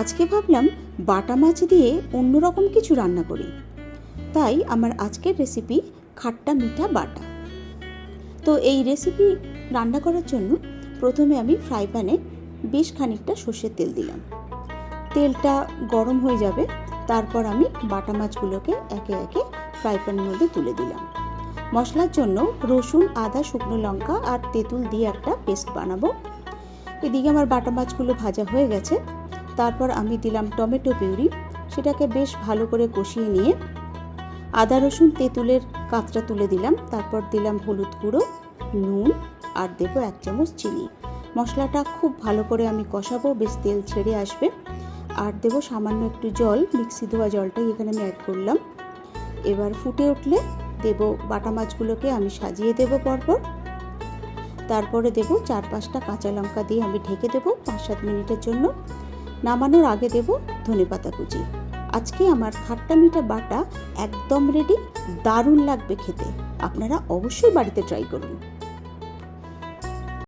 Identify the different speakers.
Speaker 1: আজকে ভাবলাম বাটা মাছ দিয়ে অন্যরকম কিছু রান্না করি। তাই আমার আজকের রেসিপি খাট্টা মিঠা বাটা। তো এই রেসিপি রান্না করার জন্য প্রথমে আমি ফ্রাই প্যানে বেশ খানিকটা সর্ষের তেল দিলাম। তেলটা গরম হয়ে যাবে, তারপর আমি বাটা মাছগুলোকে একে একে ফ্রাই প্যানের মধ্যে তুলে দিলাম। মশলার জন্য রসুন, আদা, শুকনো লঙ্কা আর তেঁতুল দিয়ে একটা পেস্ট বানাবো। এদিকে আমার বাটা মাছগুলো ভাজা হয়ে গেছে। তারপর আমি দিলাম টমেটো পিউরি, সেটাকে বেশ ভালো করে কষিয়ে নিয়ে আদা, রসুন, তেঁতুলের কাঁচটা তুলে দিলাম। তারপর দিলাম হলুদ গুঁড়ো, নুন আর দেবো এক চামচ চিনি। মশলাটা খুব ভালো করে আমি কষাবো, বেশ তেল ছেড়ে আসবে। আর দেবো সামান্য একটু জল, মিক্সি ধোয়া জলটাই এখানে আমি অ্যাড করলাম। এবার ফুটে উঠলে দেব বাটা মাছগুলোকে আমি সাজিয়ে দেবো পরপর। তারপরে দেব চার পাঁচটা কাঁচা লঙ্কা দিয়ে আমি ঢেকে দেবো পাঁচ সাত মিনিটের জন্য। নামানোর আগে দেব ধনে পাতা কুচি। আজকে আমার খাট্টা মিঠা বাটা একদম রেডি দারুণ লাগবে খেতে। আপনারা অবশ্যই বাড়িতে ট্রাই করুন।